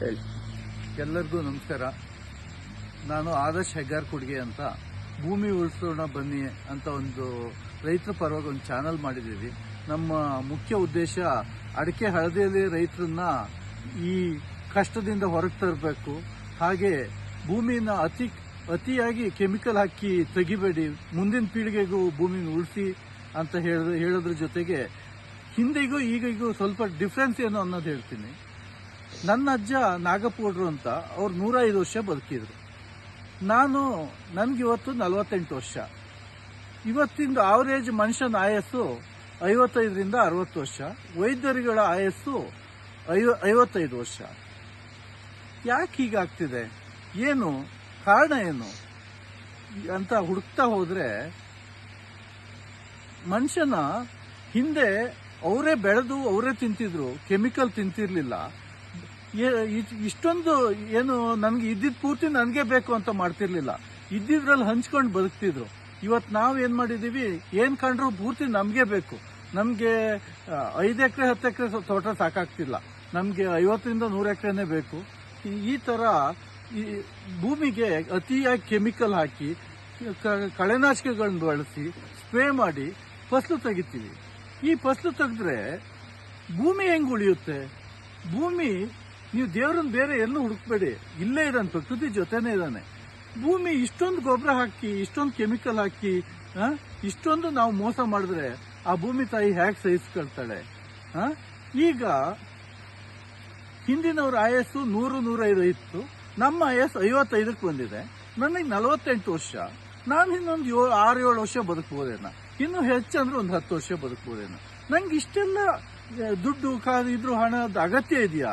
ಹೇಳಿ. ಎಲ್ಲರಿಗೂ ನಮಸ್ಕಾರ. ನಾನು ಆದರ್ಶ್ ಹೆಗ್ಗಾರ್ ಕುಡಿಗೆ ಅಂತ ಭೂಮಿ ಉಳಿಸೋಣ ಬನ್ನಿ ಅಂತ ಒಂದು ರೈತರ ಪರವಾಗಿ ಒಂದು ಚಾನಲ್ ಮಾಡಿದ್ದೀವಿ. ನಮ್ಮ ಮುಖ್ಯ ಉದ್ದೇಶ ಅಡಿಕೆ ಹಳದಿಯಲ್ಲಿ ರೈತರನ್ನ ಈ ಕಷ್ಟದಿಂದ ಹೊರಗೆ ತರಬೇಕು. ಹಾಗೆ ಭೂಮಿನ ಅತಿ ಅತಿಯಾಗಿ ಕೆಮಿಕಲ್ ಹಾಕಿ ತೆಗಿಬೇಡಿ. ಮುಂದಿನ ಪೀಳಿಗೆಗೂ ಭೂಮಿನ ಉಳಿಸಿ ಅಂತ ಹೇಳಿದ್ರ ಹೇಳೋದ್ರ ಜೊತೆಗೆ ಹಿಂದಿಗೂ ಈಗಿಗೂ ಸ್ವಲ್ಪ ಡಿಫ್ರೆನ್ಸ್ ಏನು ಅನ್ನೋದು ಹೇಳ್ತೀನಿ. ನನ್ನ ಅಜ್ಜ ನಾಗಪೂಡ್ರು ಅಂತ ಅವ್ರು ನೂರೈದು ವರ್ಷ ಬದುಕಿದ್ರು. ನಾನು ನನ್ಗಿವತ್ತು ನಲವತ್ತೆಂಟು ವರ್ಷ. ಇವತ್ತಿಂದು ಆವರೇಜ್ ಮನುಷ್ಯನ ಆಯಸ್ಸು ಐವತ್ತೈದರಿಂದ ಅರವತ್ತು ವರ್ಷ. ವೈದ್ಯರುಗಳ ಆಯಸ್ಸು ಐವ, ಐವತ್ತೈದು ವರ್ಷ. ಯಾಕೆ ಹೀಗಾಗ್ತಿದೆ? ಏನು? ಕಾರಣ ಏನು? ಅಂತ ಹುಡುಕ್ತಾ ಹೋದರೆ ಮನುಷ್ಯನ ಹಿಂದೆ ಅವರೇ ಬೆಳೆದು ಅವರೇ ತಿಂತಿದ್ರು. ಕೆಮಿಕಲ್ ತಿಂತಿರ್ಲಿಲ್ಲ. ಇಷ್ಟೊಂದು ಏನು ನನ್ಗೆ ಇದ್ದಿದ್ ಪೂರ್ತಿ ನನಗೆ ಬೇಕು ಅಂತ ಮಾಡ್ತಿರ್ಲಿಲ್ಲ. ಇದ್ದಿದ್ರಲ್ಲಿ ಹಂಚ್ಕೊಂಡು ಬದುಕ್ತಿದ್ರು. ಇವತ್ತು ನಾವು ಏನು ಮಾಡಿದೀವಿ, ಏನು ಕಂಡ್ರು ಪೂರ್ತಿ ನಮಗೆ ಬೇಕು. ನಮಗೆ ಐದು ಎಕರೆ, ಹತ್ತು ಎಕರೆ ತೋಟ ಸಾಕಾಗ್ತಿಲ್ಲ. ನಮಗೆ ಐವತ್ತರಿಂದ ನೂರು ಎಕರೆನೇ ಬೇಕು. ಈ- ಥರ ಈ ಭೂಮಿಗೆ ಅತಿಯಾಗಿ ಕೆಮಿಕಲ್ ಹಾಕಿ ಕಳೆನಾಶಕಗಳನ್ನ ಬಳಸಿ, ಸ್ಪ್ರೇ ಮಾಡಿ, ಫಸಲು ತೆಗಿತೀವಿ. ಈ ಫಸಲು ತೆಗೆದ್ರೆ ಭೂಮಿ ಹೆಂಗ್ ಉಳಿಯುತ್ತೆ? ಭೂಮಿ ನೀವು ದೇವ್ರನ್ನ ಬೇರೆ ಎಲ್ಲೂ ಹುಡುಕ್ಬೇಡಿ. ಇಲ್ಲೇ ಇದ್ದಾನೆ, ಪ್ರಕೃತಿ ಜೊತೆನೇ ಇದ್ದಾನೆ. ಭೂಮಿ ಇಷ್ಟೊಂದು ಗೊಬ್ಬರ ಹಾಕಿ, ಇಷ್ಟೊಂದು ಕೆಮಿಕಲ್ ಹಾಕಿ ಇಷ್ಟೊಂದು ನಾವು ಮೋಸ ಮಾಡಿದ್ರೆ ಆ ಭೂಮಿ ತಾಯಿ ಹೇಗೆ ಸಹಿಸ್ಕೊಳ್ತಾಳೆ? ಈಗ ಹಿಂದಿನವ್ರ ಆಯಸ್ಸು ನೂರು ನೂರೈದು ಇತ್ತು. ನಮ್ಮ ಆಯಸ್ಸು ಐವತ್ತೈದಕ್ಕೆ ಬಂದಿದೆ. ನನಗೆ ನಲವತ್ತೆಂಟು ವರ್ಷ. ನಾನು ಇನ್ನೊಂದು ಏಳು ಆರು, ಏಳು ವರ್ಷ ಬದುಕ್ಬೋದೇನ. ಇನ್ನು ಹೆಚ್ಚಂದ್ರೆ ಒಂದು ಹತ್ತು ವರ್ಷ ಬದುಕ್ಬೋದೇನ. ನಂಗೆ ಇಷ್ಟೆಲ್ಲ, ದುಡ್ಡು ಕಾದು ಇದ್ರೂ ಹಣದ ಅಗತ್ಯ ಇದೆಯಾ?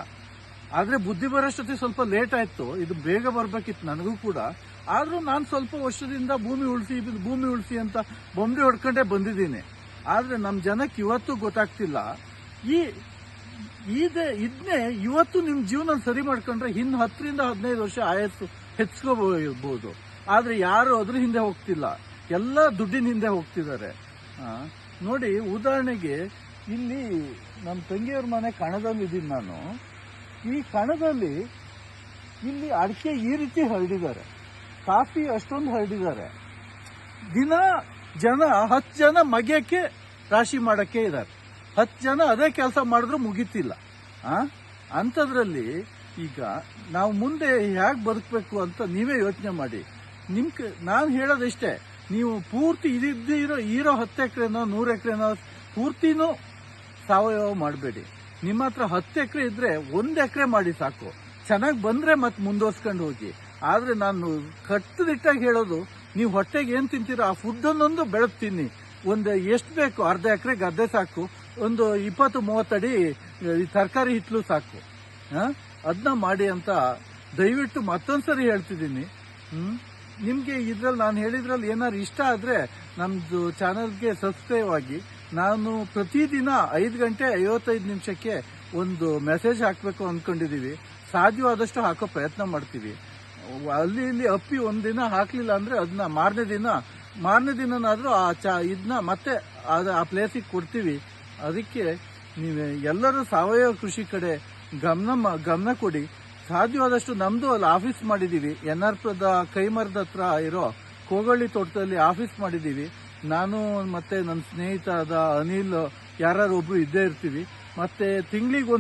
ಆದ್ರೆ ಬುದ್ಧಿ ಬರೋಷ್ಟೊತ್ತಿಗೆ ಸ್ವಲ್ಪ ಲೇಟ್ ಆಯ್ತು. ಇದು ಬೇಗ ಬರ್ಬೇಕಿತ್ತು ನನಗೂ ಕೂಡ. ಆದ್ರೂ ನಾನು ಸ್ವಲ್ಪ ವರ್ಷದಿಂದ ಭೂಮಿ ಉಳಿಸಿ ಭೂಮಿ ಉಳಿಸಿ ಅಂತ ಬೊಂಬೆ ಹೊಡ್ಕೊಂಡೇ ಬಂದಿದ್ದೀನಿ. ಆದ್ರೆ ನಮ್ಮ ಜನಕ್ಕೆ ಇವತ್ತು ಗೊತ್ತಾಗ್ತಿಲ್ಲ. ಈ, ಇದೆ ಇದನ್ನೇ ಇವತ್ತು ನಿಮ್ ಜೀವನ ಸರಿ ಮಾಡ್ಕೊಂಡ್ರೆ ಇನ್ನು ಹತ್ತರಿಂದ ಹದಿನೈದು ವರ್ಷ ಆಯಸ್ಸು ಹೆಚ್ಚಿಸ್ಕೋಬಹುದು ಆದ್ರೆ ಯಾರು ಅದ್ರ ಹಿಂದೆ ಹೋಗ್ತಿಲ್ಲ. ಎಲ್ಲ ದುಡ್ಡಿನ ಹಿಂದೆ ಹೋಗ್ತಿದ್ದಾರೆ. ನೋಡಿ, ಉದಾಹರಣೆಗೆ ಇಲ್ಲಿ ನಮ್ಮ ತಂಗಿಯವ್ರ ಮನೆ ಕಣದಲ್ಲಿ ಇದ್ದೀನಿ ನಾನು. ಈ ಕಣದಲ್ಲಿ ಇಲ್ಲಿ ಅಡಿಕೆ ಈ ರೀತಿ ಹರಡಿದ್ದಾರೆ. ಕಾಫಿ ಅಷ್ಟೊಂದು ಹರಡಿದ್ದಾರೆ. ದಿನ ಜನ, ಹತ್ತು ಜನ ಮಗ್ಯಕ್ಕೆ ರಾಶಿ ಮಾಡೋಕ್ಕೆ ಇದ್ದಾರೆ. ಹತ್ತು ಜನ ಅದೇ ಕೆಲಸ ಮಾಡಿದ್ರು ಮುಗಿತಿಲ್ಲ. ಆ? ಅಂಥದ್ರಲ್ಲಿ ಈಗ ನಾವು ಮುಂದೆ ಹೇಗೆ ಬದುಕಬೇಕು ಅಂತ ನೀವೇ ಯೋಚನೆ ಮಾಡಿ. ನಿಮ್ ನಾನು ಹೇಳೋದಿಷ್ಟೇ, ನೀವು ಪೂರ್ತಿ ಇದಿದ್ದಿರೋ, ಇರೋ ಹತ್ತು ಎಕರೆನೋ, ನೂರು ಎಕರೆನೋ, ಪೂರ್ತಿನೂ ಸಾವಯವ ಮಾಡಬೇಡಿ. ನಿಮ್ಮ ಹತ್ರ ಹತ್ತು ಎಕರೆ ಇದ್ರೆ ಒಂದು ಎಕರೆ ಮಾಡಿ ಸಾಕು. ಚೆನ್ನಾಗಿ ಬಂದ್ರೆ ಮತ್ತೆ ಮುಂದುವರ್ಸ್ಕೊಂಡು ಹೋಗಿ. ಆದ್ರೆ ನಾನು ಕಟ್ಟುದಿಟ್ಟಾಗಿ ಹೇಳೋದು, ನೀವು ಹೊಟ್ಟೆಗೆ ಏನು ತಿಂತೀರೋ ಆ ಫುಡ್ಡನ್ನೊಂದು ತಿನ್ನಿ ಒಂದು ಎಷ್ಟು ಬೇಕು, ಅರ್ಧ ಎಕರೆ ಗದ್ದೆ ಸಾಕು. ಒಂದು ಇಪ್ಪತ್ತು ಮೂವತ್ತಡಿ ತರಕಾರಿ ಹಿಟ್ಲು ಸಾಕು. ಅದನ್ನ ಮಾಡಿ ಅಂತ ದಯವಿಟ್ಟು ಮತ್ತೊಂದ್ಸರಿ ಹೇಳ್ತಿದ್ದೀನಿ. ನಿಮಗೆ ನಿಮ್ಗೆ ಇದ್ರಲ್ಲಿ ನಾನು ಹೇಳಿದ್ರಲ್ಲಿ ಏನಾದ್ರು ಇಷ್ಟ ಆದ್ರೆ ನಮ್ಮದು ಚಾನಲ್ಗೆ ಸಬ್ಸ್ಕ್ರೈಬ್ ಆಗಿ. ನಾನು ಪ್ರತಿದಿನ ಐದು ಗಂಟೆ ಐವತ್ತೈದು ನಿಮಿಷಕ್ಕೆ ಒಂದು ಮೆಸೇಜ್ ಹಾಕಬೇಕು ಅಂದ್ಕೊಂಡಿದ್ದೀವಿ ಸಾಧ್ಯವಾದಷ್ಟು ಹಾಕೋ ಪ್ರಯತ್ನ ಮಾಡ್ತೀವಿ. ಅಲ್ಲಿ ಇಲ್ಲಿ ಅಪ್ಪಿ ಒಂದಿನ ಹಾಕಲಿಲ್ಲ ಅಂದರೆ ಅದನ್ನ ಮಾರನೇ ದಿನ, ಮಾರನೇ ದಿನನಾದರೂ ಆ ಚಾ ಇದನ್ನ ಮತ್ತೆ ಅದು ಆ ಪ್ಲೇಸಿಗೆ ಕೊಡ್ತೀವಿ. ಅದಕ್ಕೆ ನೀವು ಎಲ್ಲರೂ ಸಾವಯವ ಕೃಷಿ ಕಡೆ ಗಮನ ಗಮನ ಕೊಡಿ. ಸಾಧ್ಯವಾದಷ್ಟು ನಮ್ಮದು ಅಲ್ಲಿ ಆಫೀಸ್ ಮಾಡಿದ್ದೀವಿ ಎನ್ ಆರ್ ಪುರದ ಕೈಮರದ ಹತ್ರ ಇರೋ ಕೋಗಳ್ಳಿ ತೋಟದಲ್ಲಿ ಆಫೀಸ್ ಮಾಡಿದೀವಿ. ನಾನು ಮತ್ತೆ ನನ್ನ ಸ್ನೇಹಿತ ಆದ ಅನಿಲ್ ಯಾರು ಒಬ್ರು ಇದ್ದೇ ಇರ್ತೀವಿ. ಮತ್ತೆ ತಿಂಗಳಿಗೆ ಒಂದು